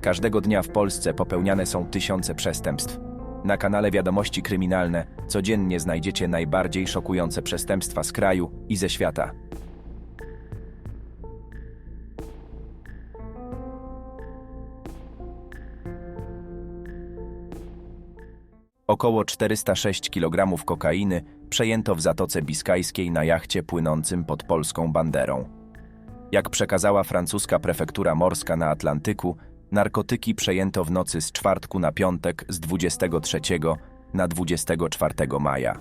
Każdego dnia w Polsce popełniane są tysiące przestępstw. Na kanale Wiadomości Kryminalne codziennie znajdziecie najbardziej szokujące przestępstwa z kraju i ze świata. Około 406 kg kokainy przejęto w Zatoce Biskajskiej na jachcie płynącym pod polską banderą. Jak przekazała francuska prefektura morska na Atlantyku, narkotyki przejęto w nocy z czwartku na piątek z 23 na 24 maja.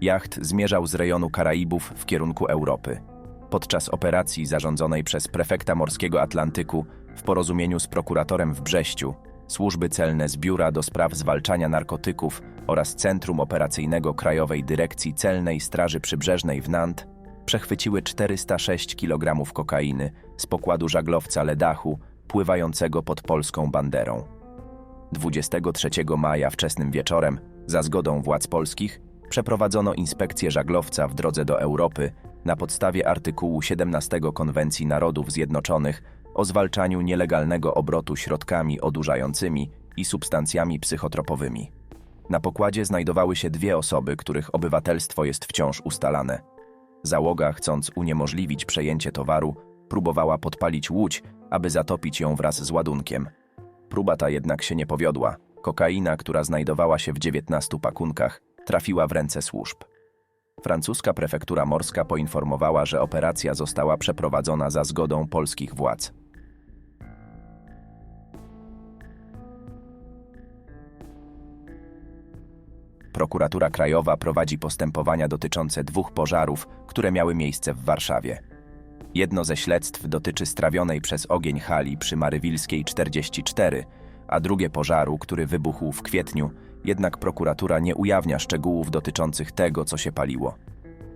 Jacht zmierzał z rejonu Karaibów w kierunku Europy. Podczas operacji zarządzonej przez prefekta morskiego Atlantyku w porozumieniu z prokuratorem w Brześciu, służby celne z Biura do Spraw Zwalczania Narkotyków oraz Centrum Operacyjnego Krajowej Dyrekcji Celnej Straży Przybrzeżnej w Nantes przechwyciły 406 kg kokainy z pokładu żaglowca Ledachu pływającego pod polską banderą. 23 maja wczesnym wieczorem, za zgodą władz polskich, przeprowadzono inspekcję żaglowca w drodze do Europy na podstawie artykułu 17 Konwencji Narodów Zjednoczonych o zwalczaniu nielegalnego obrotu środkami odurzającymi i substancjami psychotropowymi. Na pokładzie znajdowały się dwie osoby, których obywatelstwo jest wciąż ustalane. Załoga, chcąc uniemożliwić przejęcie towaru, próbowała podpalić łódź, aby zatopić ją wraz z ładunkiem. Próba ta jednak się nie powiodła. Kokaina, która znajdowała się w 19 pakunkach, trafiła w ręce służb. Francuska prefektura morska poinformowała, że operacja została przeprowadzona za zgodą polskich władz. Prokuratura Krajowa prowadzi postępowania dotyczące dwóch pożarów, które miały miejsce w Warszawie. Jedno ze śledztw dotyczy strawionej przez ogień hali przy Marywilskiej 44, a drugie pożaru, który wybuchł w kwietniu, jednak prokuratura nie ujawnia szczegółów dotyczących tego, co się paliło.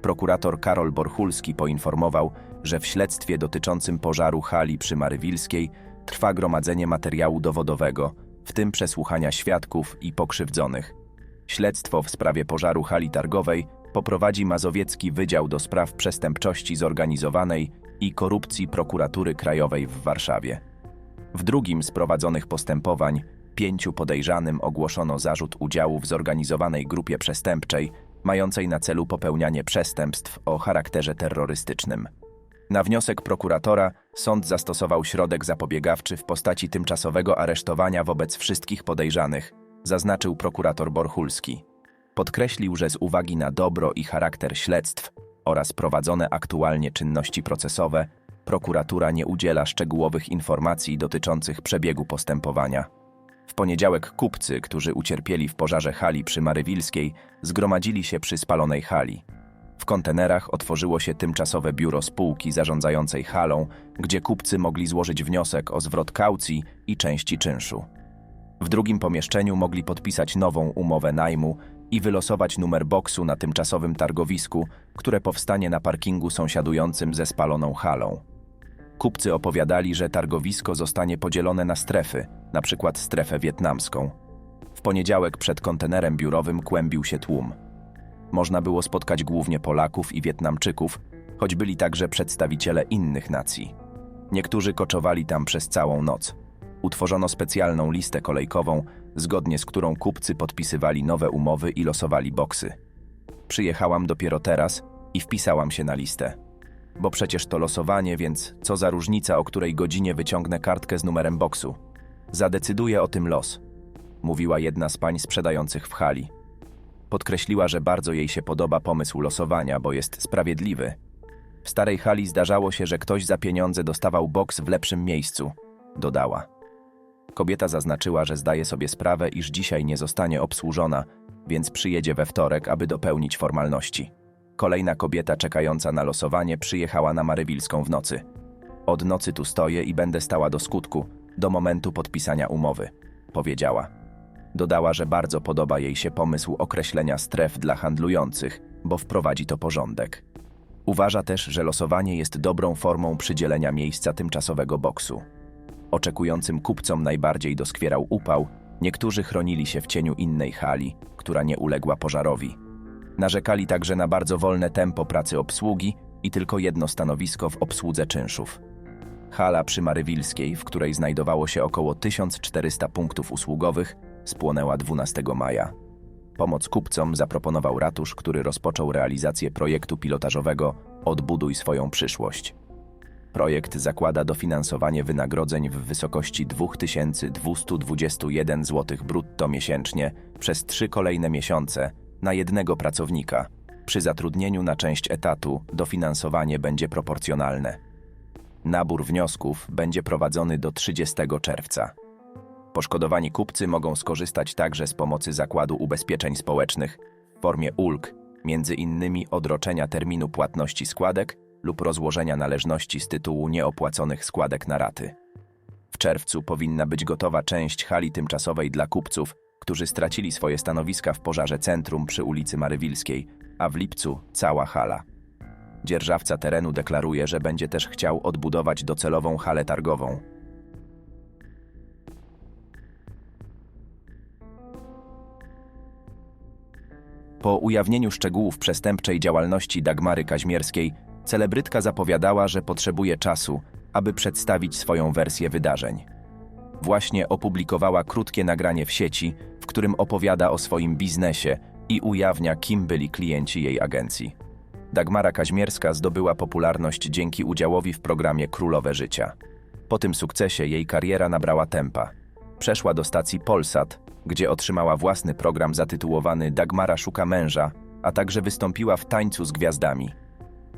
Prokurator Karol Borchulski poinformował, że w śledztwie dotyczącym pożaru hali przy Marywilskiej trwa gromadzenie materiału dowodowego, w tym przesłuchania świadków i pokrzywdzonych. Śledztwo w sprawie pożaru hali targowej poprowadzi Mazowiecki Wydział do Spraw Przestępczości Zorganizowanej i Korupcji Prokuratury Krajowej w Warszawie. W drugim z prowadzonych postępowań pięciu podejrzanym ogłoszono zarzut udziału w zorganizowanej grupie przestępczej mającej na celu popełnianie przestępstw o charakterze terrorystycznym. Na wniosek prokuratora sąd zastosował środek zapobiegawczy w postaci tymczasowego aresztowania wobec wszystkich podejrzanych, zaznaczył prokurator Borchulski. Podkreślił, że z uwagi na dobro i charakter śledztw oraz prowadzone aktualnie czynności procesowe, prokuratura nie udziela szczegółowych informacji dotyczących przebiegu postępowania. W poniedziałek kupcy, którzy ucierpieli w pożarze hali przy Marywilskiej, zgromadzili się przy spalonej hali. W kontenerach otworzyło się tymczasowe biuro spółki zarządzającej halą, gdzie kupcy mogli złożyć wniosek o zwrot kaucji i części czynszu. W drugim pomieszczeniu mogli podpisać nową umowę najmu i wylosować numer boksu na tymczasowym targowisku, które powstanie na parkingu sąsiadującym ze spaloną halą. Kupcy opowiadali, że targowisko zostanie podzielone na strefy, na przykład strefę wietnamską. W poniedziałek przed kontenerem biurowym kłębił się tłum. Można było spotkać głównie Polaków i Wietnamczyków, choć byli także przedstawiciele innych nacji. Niektórzy koczowali tam przez całą noc. Utworzono specjalną listę kolejkową, zgodnie z którą kupcy podpisywali nowe umowy i losowali boksy. Przyjechałam dopiero teraz i wpisałam się na listę. Bo przecież to losowanie, więc co za różnica, o której godzinie wyciągnę kartkę z numerem boksu. Zadecyduje o tym los, mówiła jedna z pań sprzedających w hali. Podkreśliła, że bardzo jej się podoba pomysł losowania, bo jest sprawiedliwy. W starej hali zdarzało się, że ktoś za pieniądze dostawał boks w lepszym miejscu, dodała. Kobieta zaznaczyła, że zdaje sobie sprawę, iż dzisiaj nie zostanie obsłużona, więc przyjedzie we wtorek, aby dopełnić formalności. Kolejna kobieta czekająca na losowanie przyjechała na Marywilską w nocy. Od nocy tu stoję i będę stała do skutku, do momentu podpisania umowy, powiedziała. Dodała, że bardzo podoba jej się pomysł określenia stref dla handlujących, bo wprowadzi to porządek. Uważa też, że losowanie jest dobrą formą przydzielenia miejsca tymczasowego boksu. Oczekującym kupcom najbardziej doskwierał upał, niektórzy chronili się w cieniu innej hali, która nie uległa pożarowi. Narzekali także na bardzo wolne tempo pracy obsługi i tylko jedno stanowisko w obsłudze czynszów. Hala przy Marywilskiej, w której znajdowało się około 1400 punktów usługowych, spłonęła 12 maja. Pomoc kupcom zaproponował ratusz, który rozpoczął realizację projektu pilotażowego Odbuduj swoją przyszłość. Projekt zakłada dofinansowanie wynagrodzeń w wysokości 2221 zł brutto miesięcznie przez trzy kolejne miesiące na jednego pracownika. Przy zatrudnieniu na część etatu dofinansowanie będzie proporcjonalne. Nabór wniosków będzie prowadzony do 30 czerwca. Poszkodowani kupcy mogą skorzystać także z pomocy Zakładu Ubezpieczeń Społecznych w formie ulg, między innymi odroczenia terminu płatności składek lub rozłożenia należności z tytułu nieopłaconych składek na raty. W czerwcu powinna być gotowa część hali tymczasowej dla kupców, którzy stracili swoje stanowiska w pożarze centrum przy ulicy Marywilskiej, a w lipcu cała hala. Dzierżawca terenu deklaruje, że będzie też chciał odbudować docelową halę targową. Po ujawnieniu szczegółów przestępczej działalności Dagmary Kaźmierskiej, celebrytka zapowiadała, że potrzebuje czasu, aby przedstawić swoją wersję wydarzeń. Właśnie opublikowała krótkie nagranie w sieci, w którym opowiada o swoim biznesie i ujawnia, kim byli klienci jej agencji. Dagmara Kaźmierska zdobyła popularność dzięki udziałowi w programie Królowe Życia. Po tym sukcesie jej kariera nabrała tempa. Przeszła do stacji Polsat, gdzie otrzymała własny program zatytułowany Dagmara szuka męża, a także wystąpiła w Tańcu z Gwiazdami.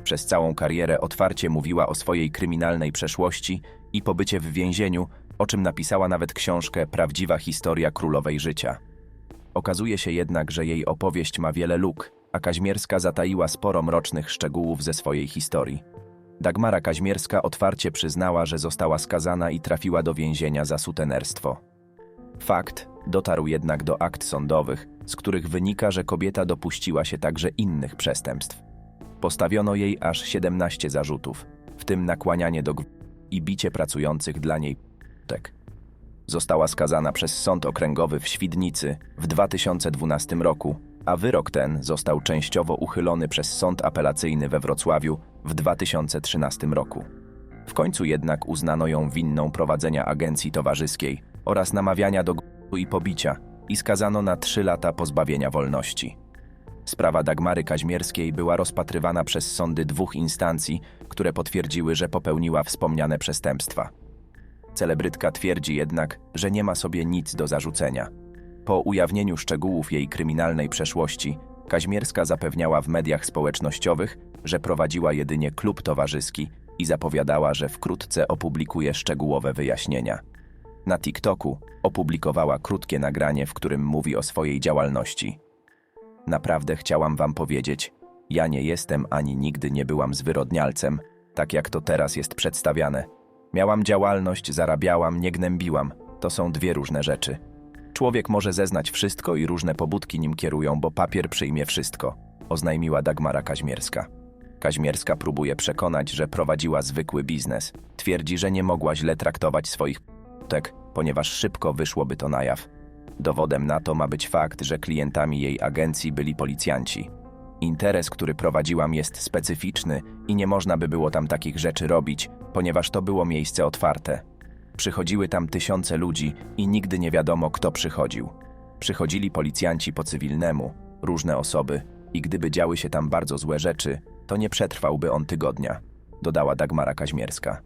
Przez całą karierę otwarcie mówiła o swojej kryminalnej przeszłości i pobycie w więzieniu, o czym napisała nawet książkę Prawdziwa historia królowej życia. Okazuje się jednak, że jej opowieść ma wiele luk, a Kaźmierska zataiła sporo mrocznych szczegółów ze swojej historii. Dagmara Kaźmierska otwarcie przyznała, że została skazana i trafiła do więzienia za sutenerstwo. Fakt dotarł jednak do akt sądowych, z których wynika, że kobieta dopuściła się także innych przestępstw. Postawiono jej aż 17 zarzutów, w tym nakłanianie do gwałtu i bicie pracujących dla niej p***tek. Została skazana przez Sąd Okręgowy w Świdnicy w 2012 roku, a wyrok ten został częściowo uchylony przez Sąd Apelacyjny we Wrocławiu w 2013 roku. W końcu jednak uznano ją winną prowadzenia agencji towarzyskiej oraz namawiania do gwałtu i pobicia i skazano na trzy lata pozbawienia wolności. Sprawa Dagmary Kaźmierskiej była rozpatrywana przez sądy dwóch instancji, które potwierdziły, że popełniła wspomniane przestępstwa. Celebrytka twierdzi jednak, że nie ma sobie nic do zarzucenia. Po ujawnieniu szczegółów jej kryminalnej przeszłości, Kaźmierska zapewniała w mediach społecznościowych, że prowadziła jedynie klub towarzyski i zapowiadała, że wkrótce opublikuje szczegółowe wyjaśnienia. Na TikToku opublikowała krótkie nagranie, w którym mówi o swojej działalności. Naprawdę chciałam wam powiedzieć, ja nie jestem ani nigdy nie byłam zwyrodnialcem, tak jak to teraz jest przedstawiane. Miałam działalność, zarabiałam, nie gnębiłam. To są dwie różne rzeczy. Człowiek może zeznać wszystko i różne pobudki nim kierują, bo papier przyjmie wszystko, oznajmiła Dagmara Kaźmierska. Kaźmierska próbuje przekonać, że prowadziła zwykły biznes. Twierdzi, że nie mogła źle traktować swoich p***tek, ponieważ szybko wyszłoby to na jaw. Dowodem na to ma być fakt, że klientami jej agencji byli policjanci. Interes, który prowadziłam, jest specyficzny i nie można by było tam takich rzeczy robić, ponieważ to było miejsce otwarte. Przychodziły tam tysiące ludzi i nigdy nie wiadomo, kto przychodził. Przychodzili policjanci po cywilnemu, różne osoby, i gdyby działy się tam bardzo złe rzeczy, to nie przetrwałby on tygodnia, dodała Dagmara Kaźmierska.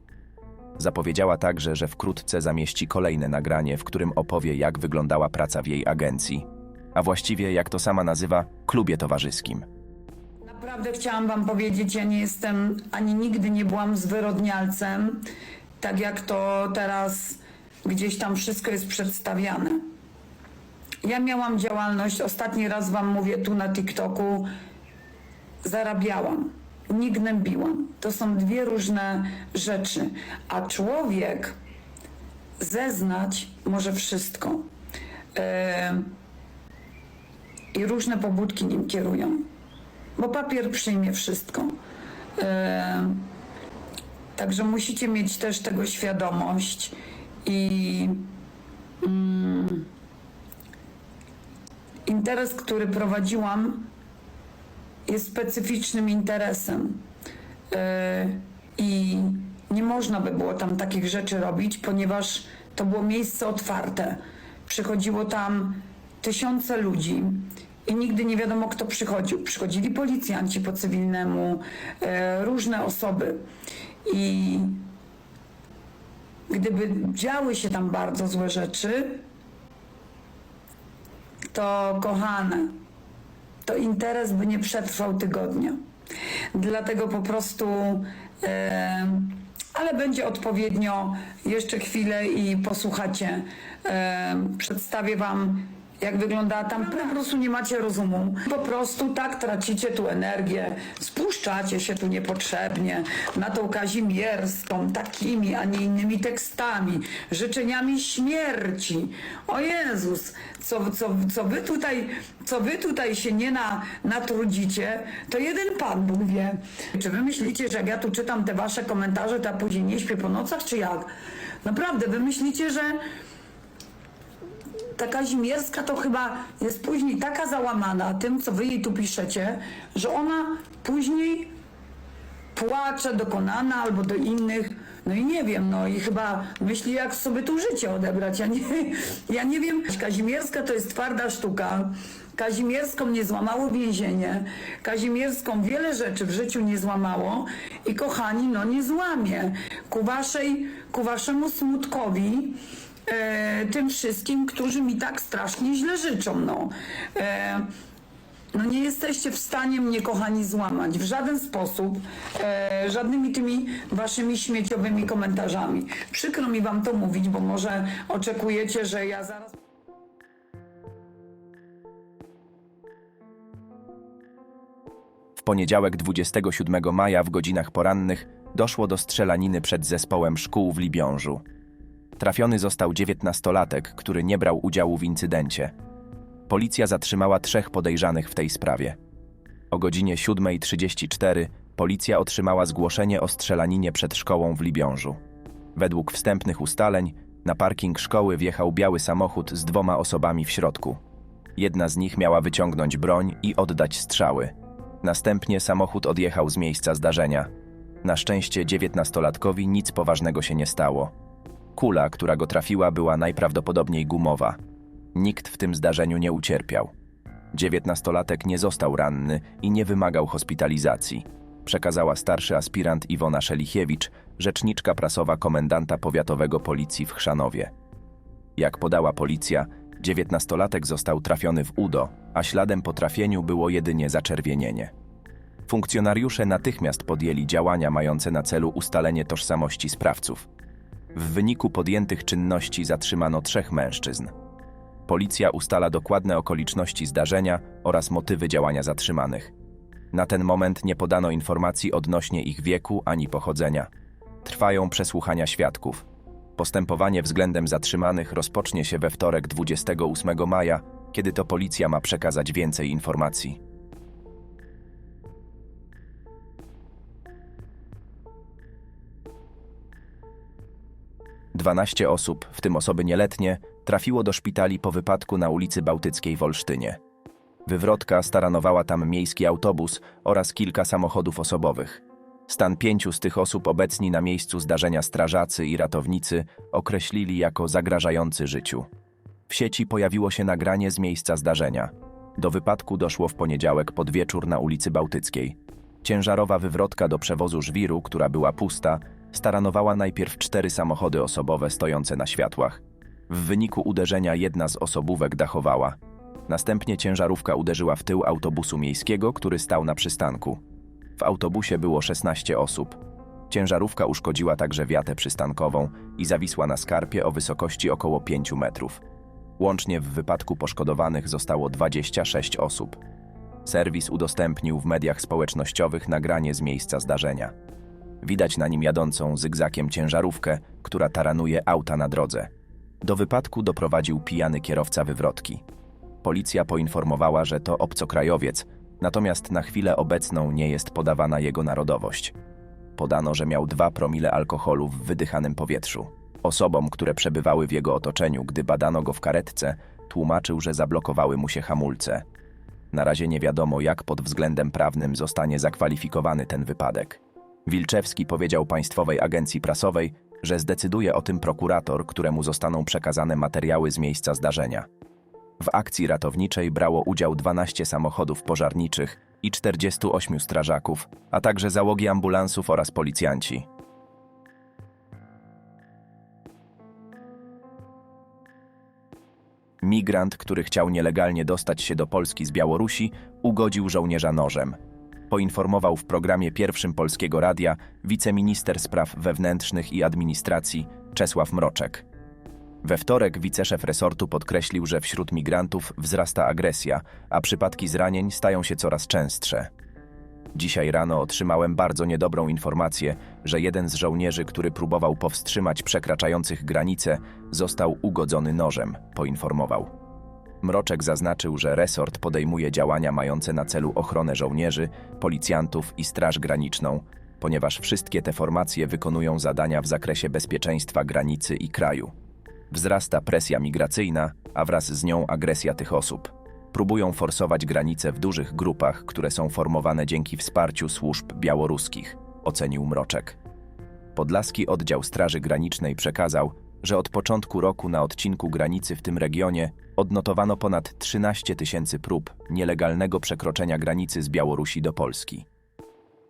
Zapowiedziała także, że wkrótce zamieści kolejne nagranie, w którym opowie, jak wyglądała praca w jej agencji, a właściwie, jak to sama nazywa, klubie towarzyskim. Naprawdę chciałam Wam powiedzieć, ja nie jestem ani nigdy nie byłam zwyrodnialcem, tak jak to teraz gdzieś tam wszystko jest przedstawiane. Ja miałam działalność, ostatni raz Wam mówię tu na TikToku, zarabiałam, nie gnębiłam. To są dwie różne rzeczy, a człowiek zeznać może wszystko. I różne pobudki nim kierują bo papier przyjmie wszystko. Także musicie mieć też tego świadomość i mm, interes, który prowadziłam, jest specyficznym interesem. E, I nie można by było tam takich rzeczy robić, ponieważ to było miejsce otwarte. Przychodziło tam tysiące ludzi i nigdy nie wiadomo, kto przychodził. Przychodzili policjanci po cywilnemu, e, różne osoby. I gdyby działy się tam bardzo złe rzeczy, to kochane, to interes by nie przetrwał tygodnia. Dlatego po prostu, e, ale będzie odpowiednio jeszcze chwilę i posłuchacie. E, przedstawię Wam, jak wygląda tam. Po prostu nie macie rozumu. Po prostu tak tracicie tu energię, spuszczacie się tu niepotrzebnie na tą Kazimierską, takimi, a nie innymi tekstami, życzeniami śmierci. O Jezus, co, co, co wy tutaj, co wy tutaj się nie na, natrudzicie, to jeden Pan Bóg wie. Czy wy myślicie, że jak ja tu czytam te wasze komentarze, to ja później nie śpię po nocach, czy jak? Naprawdę, wy myślicie, że ta Kazimierska to chyba jest później taka załamana tym, co wy jej tu piszecie, że ona później płacze do Konana albo do innych, no i nie wiem, no i chyba myśli, jak sobie tu życie odebrać. Ja nie, ja nie wiem, Kazimierska to jest twarda sztuka. Kazimierską nie złamało więzienie. Kazimierską wiele rzeczy w życiu nie złamało i kochani, no nie złamie. Ku, waszej, ku waszemu smutkowi e, tym wszystkim, którzy mi tak strasznie źle życzą, no. E, no nie jesteście w stanie mnie, kochani, złamać w żaden sposób, e, żadnymi tymi waszymi śmieciowymi komentarzami. Przykro mi wam to mówić, bo może oczekujecie, że ja zaraz... W poniedziałek 27 maja w godzinach porannych doszło do strzelaniny przed zespołem szkół w Libiążu. Trafiony został dziewiętnastolatek, który nie brał udziału w incydencie. Policja zatrzymała trzech podejrzanych w tej sprawie. O godzinie 7.34 policja otrzymała zgłoszenie o strzelaninie przed szkołą w Libiążu. Według wstępnych ustaleń na parking szkoły wjechał biały samochód z dwoma osobami w środku. Jedna z nich miała wyciągnąć broń i oddać strzały. Następnie samochód odjechał z miejsca zdarzenia. Na szczęście dziewiętnastolatkowi nic poważnego się nie stało. Kula, która go trafiła, była najprawdopodobniej gumowa. Nikt w tym zdarzeniu nie ucierpiał. Dziewiętnastolatek nie został ranny i nie wymagał hospitalizacji, przekazała starszy aspirant Iwona Szelichiewicz, rzeczniczka prasowa komendanta powiatowego policji w Chrzanowie. Jak podała policja, dziewiętnastolatek został trafiony w udo, a śladem po trafieniu było jedynie zaczerwienienie. Funkcjonariusze natychmiast podjęli działania mające na celu ustalenie tożsamości sprawców. W wyniku podjętych czynności zatrzymano trzech mężczyzn. Policja ustala dokładne okoliczności zdarzenia oraz motywy działania zatrzymanych. Na ten moment nie podano informacji odnośnie ich wieku ani pochodzenia. Trwają przesłuchania świadków. Postępowanie względem zatrzymanych rozpocznie się we wtorek 28 maja, kiedy to policja ma przekazać więcej informacji. Dwanaście osób, w tym osoby nieletnie, trafiło do szpitali po wypadku na ulicy Bałtyckiej w Olsztynie. Wywrotka staranowała tam miejski autobus oraz kilka samochodów osobowych. Stan pięciu z tych osób obecni na miejscu zdarzenia strażacy i ratownicy określili jako zagrażający życiu. W sieci pojawiło się nagranie z miejsca zdarzenia. Do wypadku doszło w poniedziałek pod wieczór na ulicy Bałtyckiej. Ciężarowa wywrotka do przewozu żwiru, która była pusta, staranowała najpierw cztery samochody osobowe stojące na światłach. W wyniku uderzenia jedna z osobówek dachowała. Następnie ciężarówka uderzyła w tył autobusu miejskiego, który stał na przystanku. W autobusie było 16 osób. Ciężarówka uszkodziła także wiatę przystankową i zawisła na skarpie o wysokości około 5 metrów. Łącznie w wypadku poszkodowanych zostało 26 osób. Serwis udostępnił w mediach społecznościowych nagranie z miejsca zdarzenia. Widać na nim jadącą zygzakiem ciężarówkę, która taranuje auta na drodze. Do wypadku doprowadził pijany kierowca wywrotki. Policja poinformowała, że to obcokrajowiec, natomiast na chwilę obecną nie jest podawana jego narodowość. Podano, że miał 2 promile alkoholu w wydychanym powietrzu. Osobom, które przebywały w jego otoczeniu, gdy badano go w karetce, tłumaczył, że zablokowały mu się hamulce. Na razie nie wiadomo, jak pod względem prawnym zostanie zakwalifikowany ten wypadek. Wilczewski powiedział Państwowej Agencji Prasowej, że zdecyduje o tym prokurator, któremu zostaną przekazane materiały z miejsca zdarzenia. W akcji ratowniczej brało udział 12 samochodów pożarniczych i 48 strażaków, a także załogi ambulansów oraz policjanci. Migrant, który chciał nielegalnie dostać się do Polski z Białorusi, ugodził żołnierza nożem. Poinformował w programie pierwszym Polskiego Radia wiceminister spraw wewnętrznych i administracji Czesław Mroczek. We wtorek wiceszef resortu podkreślił, że wśród migrantów wzrasta agresja, a przypadki zranień stają się coraz częstsze. Dzisiaj rano otrzymałem bardzo niedobrą informację, że jeden z żołnierzy, który próbował powstrzymać przekraczających granice, został ugodzony nożem, poinformował. Mroczek zaznaczył, że resort podejmuje działania mające na celu ochronę żołnierzy, policjantów i Straż Graniczną, ponieważ wszystkie te formacje wykonują zadania w zakresie bezpieczeństwa granicy i kraju. Wzrasta presja migracyjna, a wraz z nią agresja tych osób. Próbują forsować granice w dużych grupach, które są formowane dzięki wsparciu służb białoruskich, ocenił Mroczek. Podlaski Oddział Straży Granicznej przekazał, że od początku roku na odcinku granicy w tym regionie odnotowano ponad 13 tysięcy prób nielegalnego przekroczenia granicy z Białorusi do Polski.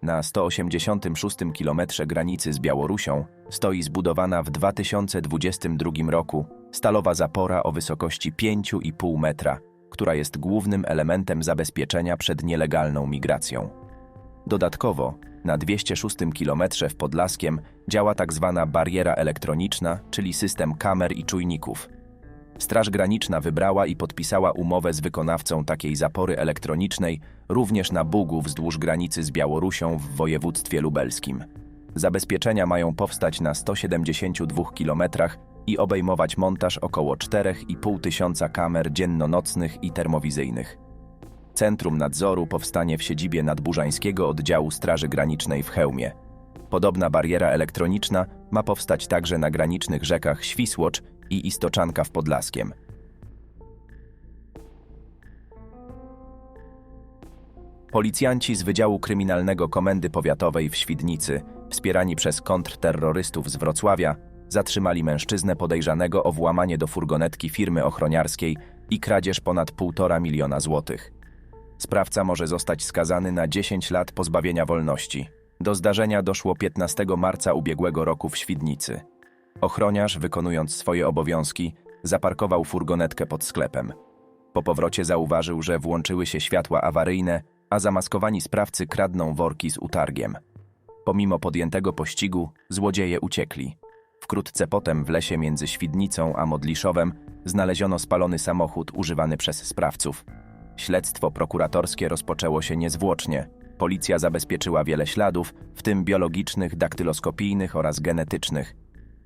Na 186 kilometrze granicy z Białorusią stoi zbudowana w 2022 roku stalowa zapora o wysokości 5,5 metra, która jest głównym elementem zabezpieczenia przed nielegalną migracją. Dodatkowo, na 206 kilometrze w Podlaskiem działa tzw. bariera elektroniczna, czyli system kamer i czujników. Straż Graniczna wybrała i podpisała umowę z wykonawcą takiej zapory elektronicznej również na Bugu wzdłuż granicy z Białorusią w województwie lubelskim. Zabezpieczenia mają powstać na 172 kilometrach i obejmować montaż około 4,5 tysiąca kamer dzienno-nocnych i termowizyjnych. Centrum nadzoru powstanie w siedzibie nadburzańskiego oddziału Straży Granicznej w Chełmie. Podobna bariera elektroniczna ma powstać także na granicznych rzekach Świsłocz i Istoczanka w Podlaskiem. Policjanci z Wydziału Kryminalnego Komendy Powiatowej w Świdnicy, wspierani przez kontrterrorystów z Wrocławia, zatrzymali mężczyznę podejrzanego o włamanie do furgonetki firmy ochroniarskiej i kradzież ponad 1,5 miliona złotych. Sprawca może zostać skazany na 10 lat pozbawienia wolności. Do zdarzenia doszło 15 marca ubiegłego roku w Świdnicy. Ochroniarz, wykonując swoje obowiązki, zaparkował furgonetkę pod sklepem. Po powrocie zauważył, że włączyły się światła awaryjne, a zamaskowani sprawcy kradną worki z utargiem. Pomimo podjętego pościgu, złodzieje uciekli. Wkrótce potem w lesie między Świdnicą a Modliszowem znaleziono spalony samochód używany przez sprawców. Śledztwo prokuratorskie rozpoczęło się niezwłocznie. Policja zabezpieczyła wiele śladów, w tym biologicznych, daktyloskopijnych oraz genetycznych.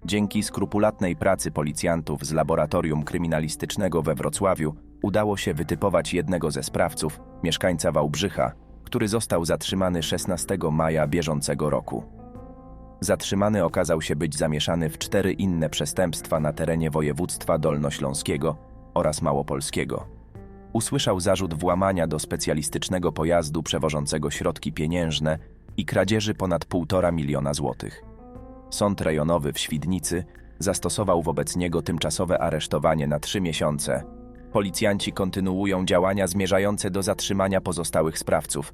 Dzięki skrupulatnej pracy policjantów z laboratorium kryminalistycznego we Wrocławiu udało się wytypować jednego ze sprawców, mieszkańca Wałbrzycha, który został zatrzymany 16 maja bieżącego roku. Zatrzymany okazał się być zamieszany w cztery inne przestępstwa na terenie województwa dolnośląskiego oraz małopolskiego. Usłyszał zarzut włamania do specjalistycznego pojazdu przewożącego środki pieniężne i kradzieży ponad 1,5 miliona złotych. Sąd rejonowy w Świdnicy zastosował wobec niego tymczasowe aresztowanie na trzy miesiące. Policjanci kontynuują działania zmierzające do zatrzymania pozostałych sprawców.